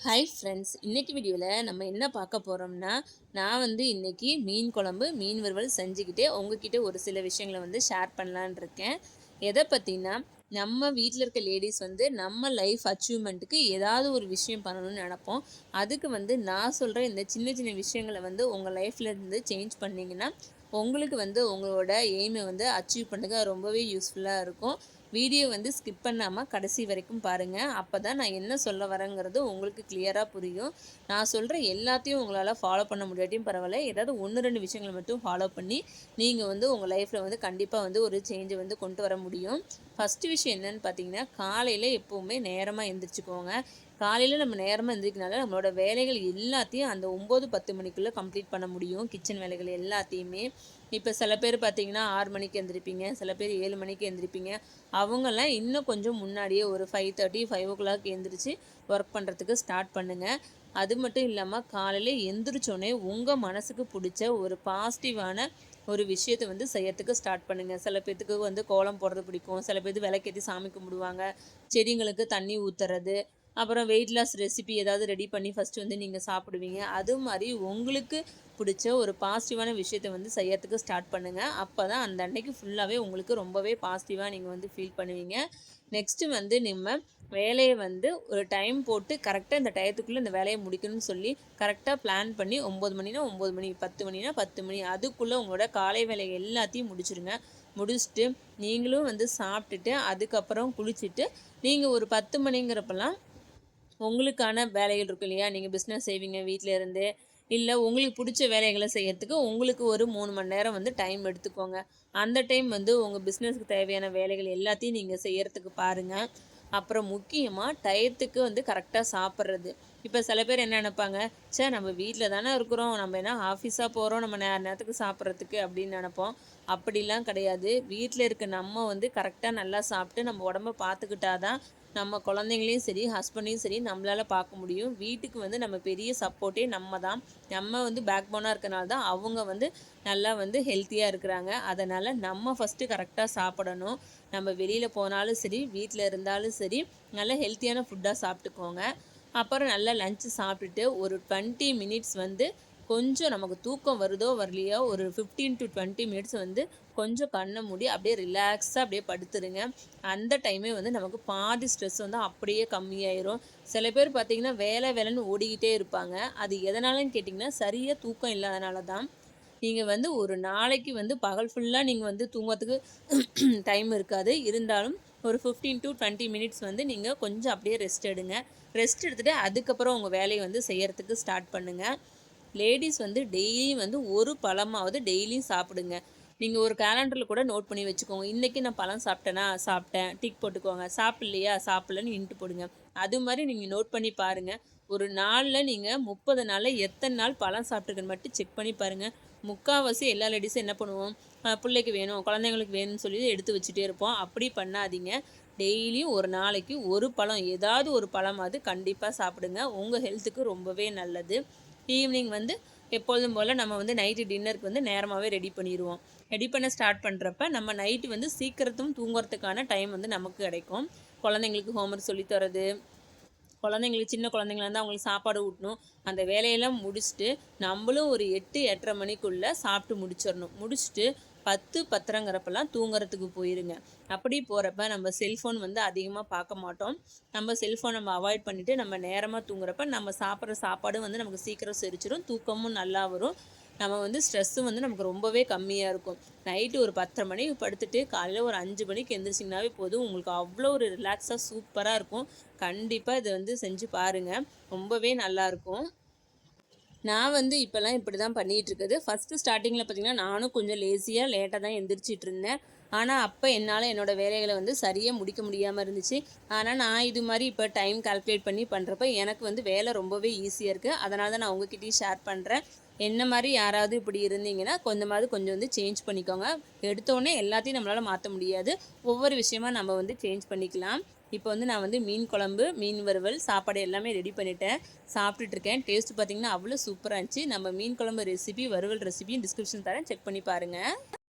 Hi friends இன்றைக்கி வீடியோவில் நம்ம என்ன பார்க்க போகிறோம்னா நான் வந்து இன்னைக்கு மீன் குழம்பு மீன் வறுவல் செஞ்சுக்கிட்டே உங்ககிட்ட ஒரு சில விஷயங்களை வந்து ஷேர் பண்ணலான் இருக்கேன். எதை பற்றினா நம்ம வீட்டில் இருக்க லேடிஸ் வந்து நம்ம லைஃப் அச்சீவ்மெண்ட்டுக்கு ஏதாவது ஒரு விஷயம் பண்ணணும்னு நினப்போம். அதுக்கு வந்து நான் சொல்கிற இந்த சின்ன சின்ன விஷயங்களை வந்து உங்கள் லைஃப்ல இருந்து சேஞ்ச் பண்ணிங்கன்னா உங்களுக்கு வந்து உங்களோட எய்மை வந்து அச்சீவ் பண்ணுறதுக்கு ரொம்பவே யூஸ்ஃபுல்லாக இருக்கும். வீடியோ வந்து ஸ்கிப் பண்ணாமல் கடைசி வரைக்கும் பாருங்கள் அப்போ தான் நான் என்ன சொல்ல வரேங்கிறது உங்களுக்கு கிளியராக புரியும். நான் சொல்கிற எல்லாத்தையும் உங்களால் ஃபாலோ பண்ண முடியாட்டியும் பரவாயில்ல. ஏதாவது ஒன்று ரெண்டு விஷயங்களை மட்டும் ஃபாலோ பண்ணி நீங்கள் வந்து உங்கள் லைஃப்பில் வந்து கண்டிப்பாக வந்து ஒரு சேஞ்சை வந்து கொண்டு வர முடியும். ஃபஸ்ட்டு விஷயம் என்னென்னு பார்த்தீங்கன்னா காலையில் எப்போவுமே நேரமாக எழுந்திரிச்சிக்கோங்க காலையில் நம்ம நேரமாக எழுந்திரிக்கனால நம்மளோட வேலைகள் எல்லாத்தையும் அந்த ஒம்பது பத்து மணிக்குள்ளே கம்ப்ளீட் பண்ண முடியும். கிச்சன் வேலைகள் எல்லாத்தையுமே. இப்போ சில பேர் பார்த்தீங்கன்னா ஆறு மணிக்கு எழுந்திருப்பீங்க சில பேர் ஏழு மணிக்கு எழுந்திரிப்பீங்க அவங்கெல்லாம் இன்னும் கொஞ்சம் முன்னாடியே ஒரு five thirty five o'clock எழுந்திரிச்சு ஒர்க் பண்ணுறதுக்கு ஸ்டார்ட் பண்ணுங்கள் அது மட்டும் இல்லாமல் காலையில் எந்திரிச்சோன்னே உங்கள் மனசுக்கு பிடிச்ச ஒரு பாசிட்டிவான ஒரு விஷயத்தை வந்து செய்யறதுக்கு ஸ்டார்ட் பண்ணுங்கள் சில பேர்த்துக்கு வந்து கோலம் போடுறது பிடிக்கும். சில பேர்த்து விளக்கேற்றி சாமி கும்பிடுவாங்க. செடிங்களுக்கு தண்ணி ஊற்றுறது அப்புறம் வெயிட் லாஸ் ரெசிபி ஏதாவது ரெடி பண்ணி ஃபஸ்ட்டு வந்து நீங்கள் சாப்பிடுவீங்க. அது மாதிரி உங்களுக்கு பிடிச்ச ஒரு பாசிட்டிவான விஷயத்தை வந்து செய்யறதுக்கு ஸ்டார்ட் பண்ணுங்கள் அப்போ தான் அந்த அன்னைக்கு ஃபுல்லாகவே உங்களுக்கு ரொம்பவே பாசிட்டிவாக நீங்கள் வந்து ஃபீல் பண்ணுவீங்க. நெக்ஸ்ட்டு வந்து நம்ம வேலையை வந்து ஒரு டைம் போட்டு கரெக்டாக இந்த டயத்துக்குள்ளே இந்த வேலையை முடிக்கணும்னு சொல்லி கரெக்டாக பிளான் பண்ணி ஒம்பது மணினா ஒம்பது மணி பத்து மணினா பத்து மணி அதுக்குள்ளே உங்களோட காலை வேலையை எல்லாத்தையும் முடிச்சிருங்க. முடிச்சுட்டு நீங்களும் வந்து சாப்பிட்டுட்டு அதுக்கப்புறம் குளிச்சுட்டு நீங்கள் ஒரு பத்து மணிங்கிறப்பெல்லாம் உங்களுக்கான வேலைகள் இருக்கும் இல்லையா? நீங்கள் பிஸ்னஸ் செய்வீங்க வீட்டில் இருந்து. இல்லை உங்களுக்கு பிடிச்ச வேலைகளை செய்யறதுக்கு உங்களுக்கு ஒரு மூணு மணி நேரம் வந்து டைம் எடுத்துக்கோங்க. அந்த டைம் வந்து உங்கள் பிஸ்னஸ்க்கு தேவையான வேலைகள் எல்லாத்தையும் நீங்கள் செய்யறதுக்கு பாருங்கள் அப்புறம் முக்கியமாக டயத்துக்கு வந்து கரெக்டாக சாப்பிட்றது. இப்போ சில பேர் என்ன நினைப்பாங்க? சே நம்ம வீட்டில் தானே இருக்கிறோம். நம்ம என்ன ஆஃபீஸாக போகிறோம் நம்ம நேர நேரத்துக்கு சாப்பிட்றதுக்கு அப்படின்னு நினப்போம். அப்படிலாம் கிடையாது. வீட்டில் இருக்க நம்ம வந்து கரெக்டாக நல்லா சாப்பிட்டு நம்ம உடம்ப பார்த்துக்கிட்டாதான் நம்ம குழந்தைங்களையும் சரி ஹஸ்பண்டையும் சரி நம்மளால் பார்க்க முடியும். வீட்டுக்கு வந்து நம்ம பெரிய சப்போர்ட்டே நம்ம தான். நம்ம வந்து பேக் போனாக இருக்கனால தான் அவங்க வந்து நல்லா வந்து ஹெல்த்தியாக இருக்கிறாங்க. அதனால் நம்ம ஃபஸ்ட்டு கரெக்டாக சாப்பிடணும். நம்ம வெளியில் போனாலும் சரி வீட்டில் இருந்தாலும் சரி நல்லா ஹெல்த்தியான ஃபுட்டாக சாப்பிட்டுக்கோங்க. அப்புறம் நல்லா லஞ்சு சாப்பிட்டுட்டு ஒரு டுவெண்ட்டி மினிட்ஸ் வந்து கொஞ்சம் நமக்கு தூக்கம் வருதோ வரலையோ ஒரு ஃபிஃப்டீன் டு டுவெண்ட்டி மினிட்ஸ் வந்து கொஞ்சம் கண்ணை மூடி அப்படியே ரிலாக்ஸாக அப்படியே படுத்துருங்க. அந்த டைமே வந்து நமக்கு பாதி ஸ்ட்ரெஸ் வந்து அப்படியே கம்மியாயிரும். சில பேர் பார்த்திங்கன்னா வேலை வேலைன்னு ஓடிக்கிட்டே இருப்பாங்க. அது எதனாலன்னு கேட்டிங்கன்னா சரியாக தூக்கம் இல்லாதனால தான். நீங்கள் வந்து ஒரு நாளைக்கு வந்து பகல் ஃபுல்லாக நீங்கள் வந்து தூங்கிறதுக்கு டைம் இருக்காது. இருந்தாலும் ஒரு ஃபிஃப்டீன் டு டுவெண்ட்டி மினிட்ஸ் வந்து நீங்கள் கொஞ்சம் அப்படியே ரெஸ்ட் எடுங்க. ரெஸ்ட் எடுத்துகிட்டு அதுக்கப்புறம் உங்கள் வேலையை வந்து செய்கிறதுக்கு ஸ்டார்ட் பண்ணுங்கள் லேடிஸ் வந்து டெய்லியும் வந்து ஒரு பழமாவது டெய்லியும் சாப்பிடுங்க. நீங்கள் ஒரு கேலண்டரில் கூட நோட் பண்ணி வச்சுக்கோங்க. இன்றைக்கி நான் பழம் சாப்பிட்டேனா? சாப்பிட்டேன். டிக் போட்டுக்கோங்க. சாப்பிட்லையா? சாப்பிட்லன்னு இன்ட்டு போடுங்க. அது மாதிரி நீங்கள் நோட் பண்ணி பாருங்கள் ஒரு நாளில் நீங்கள் முப்பது நாளில் எத்தனை நாள் பழம் சாப்பிட்டுருக்குன்னு மட்டும் செக் பண்ணி பாருங்கள் முக்கால்வாசி எல்லா லேடிஸும் என்ன பண்ணுவோம்? பிள்ளைக்கு வேணும் குழந்தைங்களுக்கு வேணும்னு சொல்லி எடுத்து வச்சுட்டே இருப்போம். அப்படி பண்ணாதீங்க. டெய்லியும் ஒரு நாளைக்கு ஒரு பழம் ஏதாவது ஒரு பழமாவது கண்டிப்பாக சாப்பிடுங்க. உங்கள் ஹெல்த்துக்கு ரொம்பவே நல்லது. ஈவினிங் வந்து எப்பொழுதும் போல் நம்ம வந்து நைட்டு டின்னருக்கு வந்து நேரமாகவே ரெடி பண்ணிடுவோம் ரெடி பண்ண ஸ்டார்ட் பண்ணுறப்ப நம்ம நைட்டு வந்து சீக்கிரத்தும் தூங்குறதுக்கான டைம் வந்து நமக்கு கிடைக்கும். குழந்தைங்களுக்கு ஹோம்ஒர்க் சொல்லித்தரது குழந்தைங்களுக்கு சின்ன குழந்தைங்களா இருந்தால் அவங்களுக்கு சாப்பாடு ஊட்டணும். அந்த வேலையெல்லாம் முடிச்சுட்டு நம்மளும் ஒரு எட்டு எட்டரை மணிக்குள்ளே சாப்பிட்டு முடிச்சிடணும். முடிச்சுட்டு பத்து பத்திரங்கிறப்பெல்லாம் தூங்குறதுக்கு போயிருங்க. அப்படி போகிறப்ப நம்ம செல்ஃபோன் வந்து அதிகமாக பார்க்க மாட்டோம். நம்ம செல்ஃபோன் நம்ம அவாய்ட் பண்ணிவிட்டு நம்ம நேரமாக தூங்குறப்ப நம்ம சாப்பிட்ற சாப்பாடும் வந்து நமக்கு சீக்கிரம் செரிச்சிடும் தூக்கமும் நல்லா வரும். நம்ம வந்து ஸ்ட்ரெஸ்ஸும் வந்து நமக்கு ரொம்பவே கம்மியாக இருக்கும். நைட்டு ஒரு பத்தரை மணிக்கு படுத்துட்டு காலையில் ஒரு அஞ்சு மணிக்கு எந்திரிச்சிங்கனாவே போதும். உங்களுக்கு அவ்வளோ ஒரு ரிலாக்ஸாக சூப்பராக இருக்கும். கண்டிப்பாக இதை வந்து செஞ்சு பாருங்கள் ரொம்பவே நல்லாயிருக்கும் நான் வந்து இப்போல்லாம் இப்படி தான் பண்ணிகிட்டு இருக்குது ஃபஸ்ட்டு ஸ்டார்டிங்கில் பார்த்திங்கன்னா நானும் கொஞ்சம் லேசியாக லேட்டாக தான் எந்திரிச்சிட்டு இருந்தேன் ஆனால் அப்போ என்னால் என்னோடய வேலைகளை வந்து சரியாக முடிக்க முடியாமல் இருந்துச்சு. ஆனால் நான் இது மாதிரி இப்போ டைம் கால்குலேட் பண்ணி பண்ணுறப்ப எனக்கு வந்து வேலை ரொம்பவே ஈஸியாக இருக்குது அதனால தான் நான் உங்ககிட்டயும் ஷேர் பண்ணுறேன் என்ன மாதிரி யாராவது இப்படி இருந்தீங்கன்னா கொஞ்சமாவது கொஞ்சம் வந்து சேஞ்ச் பண்ணிக்கோங்க. எடுத்தோடனே எல்லாத்தையும் நம்மளால் மாற்ற முடியாது. ஒவ்வொரு விஷயமா நம்ம வந்து சேஞ்ச் பண்ணிக்கலாம். இப்போ வந்து நான் வந்து மீன் குழம்பு மீன் வறுவல் சாப்பாடு எல்லாமே ரெடி பண்ணிட்டேன். சாப்பிட்டுட்ருக்கேன். டேஸ்ட் பார்த்திங்கன்னா அவ்வளோ சூப்பராக இருந்துச்சு. நம்ம மீன் குழம்பு ரெசிபி வறுவல் ரெசிபியும் டிஸ்கிரிப்ஷன் தரேன். செக் பண்ணி பாருங்கள்